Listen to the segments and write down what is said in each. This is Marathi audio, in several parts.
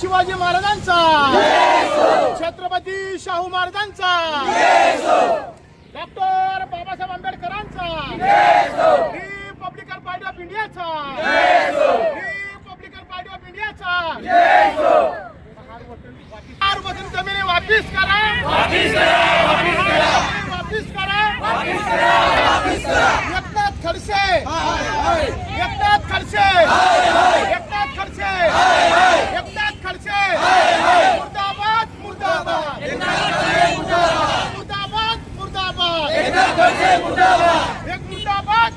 शिवाजी महाराजांचा. छत्रपती शाहू महाराजांचा. डॉक्टर बाबासाहेब आंबेडकरांचा. रिपब्लिकन पार्टी ऑफ इंडियाचा. रिपब्लिकन पार्टी ऑफ इंडियाचा. चार वचन जमिनी वापिस करा वापिस करा वापिस करा वापिस करा. वापिस करा. एकनाथ खडसे. एकनाथ खडसे. एकनाथ खडसे एकनाथ खडसे मुर्दाबाद मुर्दाबाद मुर्दाबाद मुर्दाबाद एक मुर्दाबाद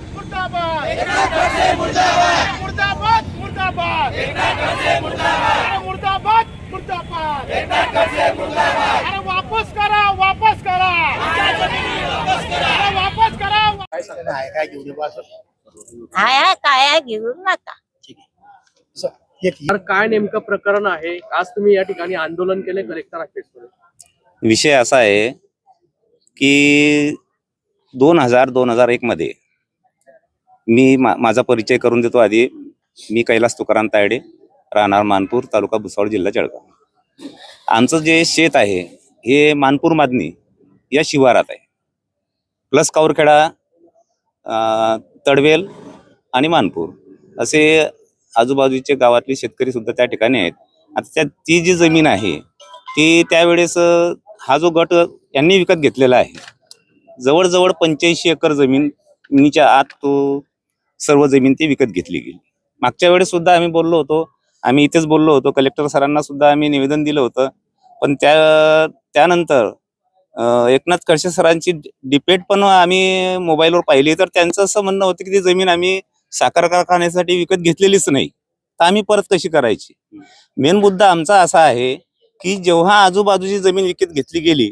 मुर्दाबाद मुर्दाबाद. मुर्दाबाद अरे मुर्दाबाद मुर्दाबाद. अरे वापस करा वापस करा. अरे वापस करा आहे काय घेऊन येऊ असं? हाय हाय काय आहे नका. ठीक आहे. स- एक तर काय नेमकं प्रकरण आहे? आज तुम्ही या ठिकाणी आंदोलन केले कलेक्टर ऑफिसमध्ये विषय असा आहे की दोन हजार दोन हजार एक मध्ये मी मा- माझा परिचय करून देतो आधी. मी कैलास तुकाराम तायडे राहणार मानपूर तालुका भुसावळ जिल्हा जळगाव. आमचं जे शेत आहे हे मानपूर मादनी या शिवारात आहे. प्लस कावरखेडा तडवेल आणि मानपूर असे आजूबाजूचे गावातले शेतकरी सुद्धा त्या ठिकाणी आहेत. आता त्या ती जी जमीन आहे ती त्यावेळेस हा जो गट यांनी विकत घेतलेला आहे. जवळजवळ पंच्याऐंशी एकर जमीनच्या आत तो सर्व जमीन ती विकत घेतली गेली. मागच्या वेळेस सुद्धा आम्ही बोललो होतो आम्ही इथेच बोललो होतो कलेक्टर सरांना सुद्धा आम्ही निवेदन दिलं होतं. पण त्या त्यानंतर एकनाथ खडसे सरांची डिबेट पण आम्ही मोबाईलवर पाहिली. तर त्यांचं असं म्हणणं होतं की ती जमीन आम्ही साखर कारखान्यासाठी विकत घेतलेलीच नाही. तर आम्ही परत कशी करायची? मेन मुद्दा आमचा असा आहे की जेव्हा आजूबाजूची जमीन विकत घेतली गेली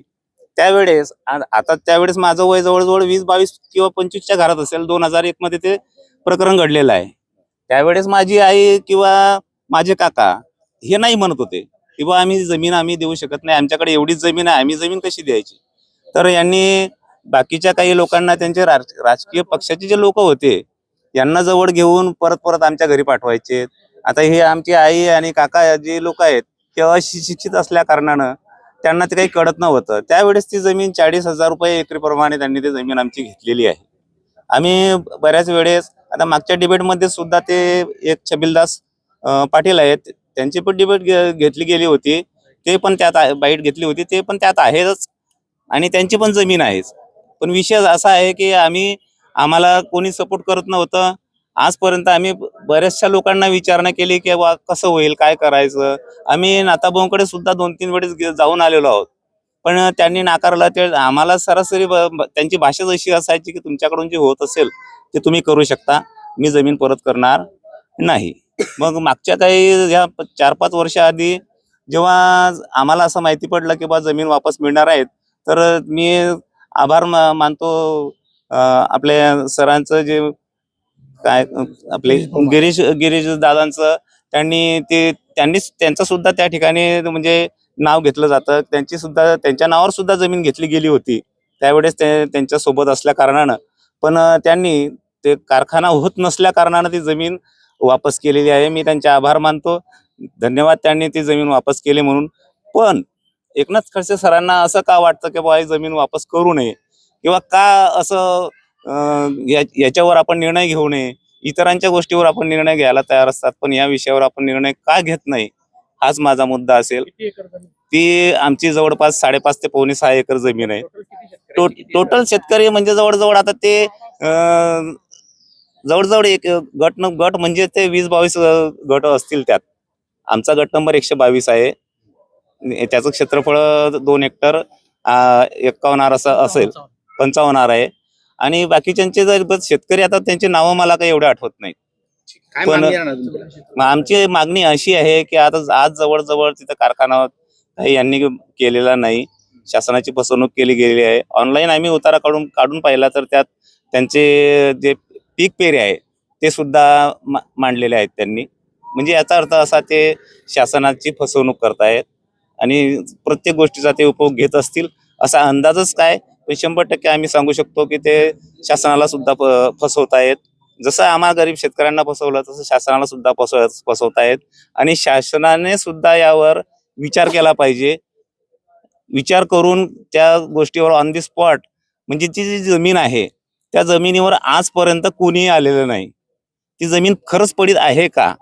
त्यावेळेस आता त्यावेळेस माझं वय जवळजवळ वीस बावीस किंवा पंचवीसच्या घरात असेल दोन हजार एक मध्ये ते प्रकरण घडलेलं आहे. त्यावेळेस माझी आई किंवा माझे काका हे नाही म्हणत होते की बा आम्ही जमीन आम्ही देऊ शकत नाही आमच्याकडे एवढीच जमीन आहे आम्ही जमीन कशी द्यायची? तर यांनी बाकीच्या काही लोकांना त्यांचे राजकीय पक्षाचे जे लोक होते यांना जवळ घेऊन परत परत आमच्या घरी पाठवायचे. आता हे आमची आई आणि काका जे लोक आहेत ते अशिक्षित असल्या कारणानं त्यांना ते काही कळत नव्हतं. त्यावेळेस ती जमीन चाळीस हजार रुपये एकरीप्रमाणे त्यांनी ती जमीन आमची घेतलेली आहे. आम्ही बऱ्याच वेळेस आता मागच्या डिबेटमध्ये सुद्धा ते एक छबिलदास पाटील आहेत. त्यांची पण डिबेट घेतली गेली होती. ते पण त्यात बाईट घेतली होती. ते पण त्यात आहेच. आणि त्यांची पण जमीन आहेच. पण विषय असा आहे की आम्ही आम्हाला कोणी सपोर्ट करत नव्हतं. आजपर्यंत आम्ही बऱ्याचशा लोकांना विचारणा केली की बा कसं होईल? काय करायचं? आम्ही नाताभाऊंकडे सुद्धा दोन तीन वेळेस जाऊन आलेलो आहोत. पण त्यांनी नाकारलं ते आम्हाला सरासरी त्यांची भाषाच अशी असायची की तुमच्याकडून जे होत असेल ते तुम्ही करू शकता. मी जमीन परत करणार नाही. मग मागच्या काही ह्या प- चार पाच वर्षाआधी जेव्हा आम्हाला असं माहिती पडलं की बा जमीन वापस मिळणार आहेत तर मी आभार मानतो आपल्या सरांचं जे काय आपले गिरीश गिरीश दादांचं. त्यांनी ते त्यांनीच त्यांचं सुद्धा त्या ठिकाणी म्हणजे नाव घेतलं जातं. त्यांची सुद्धा त्यांच्या नावावर सुद्धा जमीन घेतली गेली होती. त्यावेळेस ते त्यांच्यासोबत असल्या कारणानं. पण त्यांनी ते कारखाना होत नसल्या कारणानं ती जमीन वापस केलेली आहे. मी त्यांचे आभार मानतो. धन्यवाद त्यांनी ती जमीन वापस केली म्हणून. पण एकनाथ खडसे सरांना असं का वाटतं की बाबा ही जमीन वापस करू नये? किंवा का असं याच्यावर आपण निर्णय घेऊ नये? इतरांच्या गोष्टीवर आपण निर्णय घ्यायला तयार असतात. पण या विषयावर आपण निर्णय का घेत नाही? हाच माझा मुद्दा असेल. ती आमची जवळपास साडेपाच ते पावणे सहा एकर जमीन आहे. टोटल शेतकरी? टो- आहेत? किती टोटल शेतकरी म्हणजे जवळजवळ आता ते अं, जवळजवळ एक गट न गट म्हणजे ते वीस बावीस गट असतील त्यात. आमचा गट नंबर एकशे बावीस आहे. त्याचं क्षेत्रफळ दोन हेक्टर अं, एकावन्न आर असं असेल. पंचावन्न. आर आहे. आणि बाकीच्यांचे जर शेतकरी आता त्यांची नावं मला काही एवढे आठवत नाही काय पण- मागणी राहणार तुमची? मग आमची मागणी अशी आहे की आता आज जवळजवळ तिथं कारखाना काही यांनी केलेला नाही. शासनाची फसवणूक केली गेलेली आहे. ऑनलाईन आम्ही उतारा काढून काढून पाहिला तर त्यात त्यांचे जे पीक पेरे आहे ते सुद्धा मा- मांडलेले आहेत त्यांनी. म्हणजे याचा अर्थ असा ते शासनाची फसवणूक करतायत आणि प्रत्येक गोष्टीचा ते उपयोग घेत असतील. असा अंदाजच काय? पण शंभर टक्के आम्ही सांगू शकतो की ते शासनाला सुद्धा फ- फसवतायत. जसं आम्हाला गरीब शेतकऱ्यांना फसवलं तसं शासनाला सुद्धा फसव फसवतायत आणि शासनाने सुद्धा यावर विचार केला पाहिजे. विचार करून त्या गोष्टीवर ऑन दी स्पॉट म्हणजे ती जी जमीन आहे त्या जमिनीवर आजपर्यंत कोणीही आलेलं नाही. ती जमीन खरंच पडीत आहे का?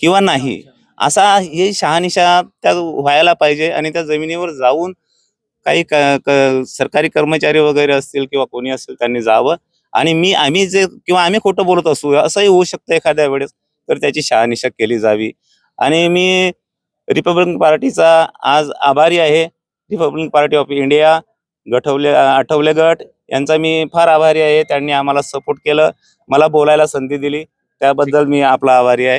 किंवा नाही? असा हे शहानिशा त्या व्हायला पाहिजे आणि त्या जमिनीवर जाऊन काही का, का, सरकारी कर्मचारी वगैरे असतील किंवा कोणी असेल त्यांनी जावं. आणि मी आम्ही जे किंवा आम्ही खोटं बोलत असू असंही होऊ शकतं एखाद्या वेळेस तर त्याची शहानिशा केली जावी. आणि मी रिपब्लिकन पार्टीचा आज आभारी आहे. रिपब्लिकन पार्टी ऑफ इंडिया गठवले आठवले गट यांचा मी फार आभारी आहे. त्यांनी आम्हाला सपोर्ट केलं. मला बोलायला संधी दिली. त्याबद्दल मी आपला आभारी आहे.